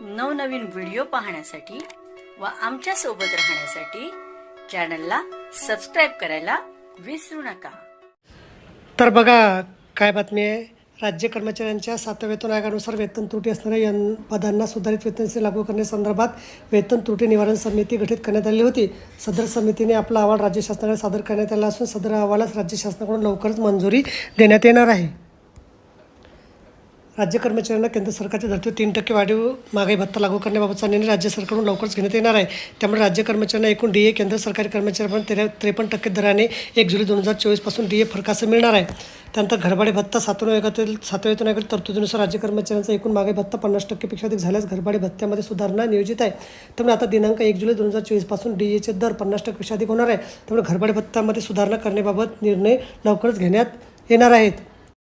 नवनवीन व्हिडिओ पाहण्यासाठी व आमच्यासोबत राहण्यासाठी चॅनलला सबस्क्राईब करायला विसरू नका. तर बघा काय बातमी आहे? राज्य कर्मचाऱ्यांच्या सातव्या वेतन आयोगानुसार वेतन त्रुटी असणाऱ्या यं पदांना सुधारित वेतनसे लागू करण्यासंदर्भात वेतन त्रुटी निवारण समिती गठीत करण्यात आली होती. सदर समितीने आपला अहवाल राज्य शासनाकडे सादर करण्यात आला असून सदर अहवालास राज्य शासनाकडून लवकरच मंजुरी देण्यात येणार आहे. राज्य कर्मचाऱ्यांना केंद्र सरकारच्या धर्तीवर तीन टक्के वाढीव महागाई भत्ता लागू करण्याबाबतचा निर्णय राज्य सरकारकडून लवकरच घेण्यात येणार आहे. त्यामुळे राज्य कर्मचाऱ्यांना एकूण डी ए केंद्र सरकारी कर्मचाऱ्यांपर्यंत तेरा त्रेपन्न टक्के दराने एक जुलै दोन हजार चोवीसपासून डी ए फरकासं मिळणार आहे. त्यानंतर घरभाडे भत्ता सातव्या वेगातील सातव्या वेतन आयोगातील तरतुदीनुसार राज्य कर्मचाऱ्यांचा एकूण महागाई भत्ता पन्नास टक्केपेक्षा अधिक झाल्यास घरभाडे भत्त्यामध्ये सुधारणा नियोजित आहे. त्यामुळे आता दिनांक एक जुलै दोन हजार चोवीसपासून डी एचे दर पन्नास टक्केपेक्षा अधिक होणार आहे. त्यामुळे घरभाडे भत्त्यामध्ये सुधारणा करण्याबाबत निर्णय लवकरच घेण्यात येणार आहेत.